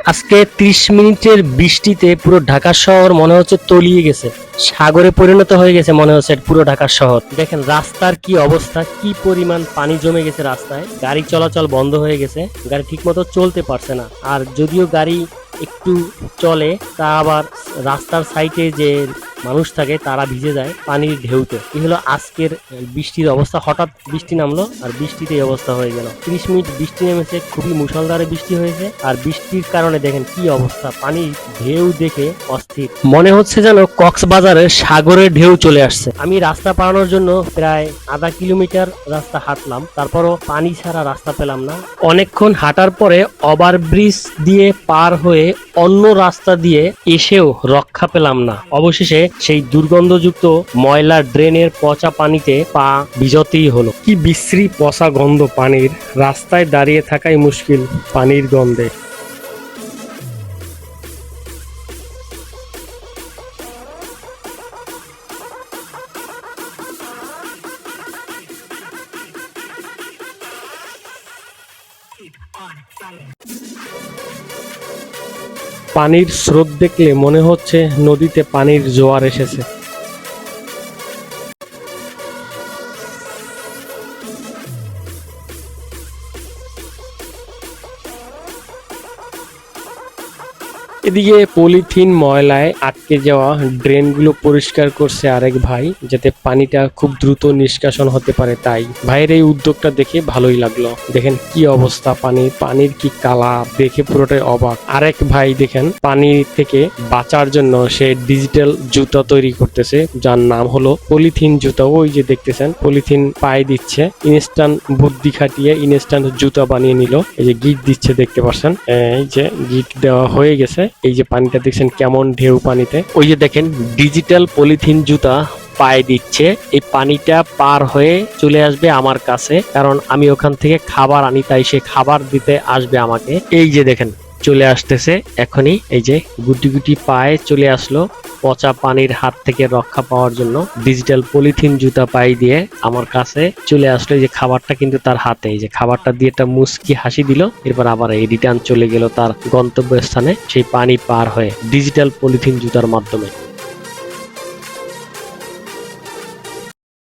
আজকে 30 মিনিটের বৃষ্টিতে পুরো ঢাকা শহর মনে হচ্ছে তলিয়ে গেছে। সাগরে পরিণত হয়ে গেছে মনে হচ্ছে পুরো ঢাকা শহর। দেখেন রাস্তার কি অবস্থা, কি পরিমাণ পানি জমে গেছে রাস্তায়। গাড়ি চলাচল বন্ধ হয়ে গেছে, গাড়ি ঠিকমতো চলতে পারছে না। আর যদিও গাড়ি একটু চলে, তা আবার রাস্তার সাইডে যে মানুষ থাকে, তারা ভিজে যায় পানির ঢেউতে। এই হলো আজকের বৃষ্টির অবস্থা। হঠাৎ বৃষ্টি নামলো আর বৃষ্টিতে অবস্থা হয়ে গেল। ত্রিশ মিনিট বৃষ্টি নেমেছে, খুবই মুষলধারে বৃষ্টি হয়েছে। আর বৃষ্টির কারণে দেখেন কি অবস্থা, পানির ঢেউ দেখে অস্থির। মনে হচ্ছে যেন কক্সবাজারে সাগরের ঢেউ চলে আসছে। আমি রাস্তা পারানোর জন্য প্রায় আধা কিলোমিটার রাস্তা হাঁটলাম, তারপরও পানি ছাড়া রাস্তা পেলাম না। অনেকক্ষণ হাঁটার পরে ওভার ব্রিজ দিয়ে পার হয়ে অন্য রাস্তা দিয়ে এসেও রক্ষা পেলাম না। অবশেষে সেই দুর্গন্ধযুক্ত ময়লা ড্রেনের পচা পানিতে পা ভিজতেই হলো। কি বিশ্রী পচা গন্ধ পানির। রাস্তায় দাঁড়িয়ে থাকাই মুশকিল পানির গন্ধে। পানির স্রোত দেখলে মনে হচ্ছে নদীতে পানির জোয়ার এসেছে। এদিকে পলিথিন, ময়লায় আটকে যাওয়া ড্রেনগুলো পরিষ্কার করছে আরেক ভাই, যাতে পানিটা খুব দ্রুত নিষ্কাশন হতে পারে তাই। ভাইয়ের এই উদ্যোগটা দেখে ভালোই লাগল। দেখেন কি অবস্থা পানির পানির কি কালা, দেখে পুরোটাই অবাক। আরেক ভাই দেখেন, পানি থেকে বাঁচার জন্য সে ডিজিটাল জুতা তৈরি করতেছে, যার নাম হলো পলিথিন জুতা। ওই যে দেখতেছেন, পলিথিন পায়ে দিচ্ছে ইনস্ট্যান্ট বুদ্ধি খাটিয়ে ইনস্ট্যান্ট জুতা বানিয়ে নিল। এই যে গিট দিচ্ছে দেখতে পাচ্ছেন, এই যে গিট দেওয়া হয়ে গেছে। এই যে পানিটা দেখছেন কেমন ঢেউ পানিতে। ওই যে দেখেন, ডিজিটাল পলিথিন জুতা পায়ে দিচ্ছে। এই পানিটা পার হয়ে চলে আসবে আমার কাছে, কারণ আমি ওখান থেকে খাবার আনি, তাই সে খাবার দিতে আসবে আমাকে। এই যে দেখেন, চলে আসতেছে এখনই। এই যে গুটি গুটি পায়ে চলে আসলো। পচা পানির হাত থেকে রক্ষা পাওয়ার জন্য ডিজিটাল পলিথিন জুতা পাই দিয়ে আমার কাছে চলে আসলো। যে খাবারটা কিন্তু তার হাতে যে খাবারটা দিয়ে একটা মুস্কি হাসি দিল। এরপর আবার এই রিটার্ন চলে গেল তার গন্তব্যস্থানে, সেই পানি পার হয়ে ডিজিটাল পলিথিন জুতার মাধ্যমে।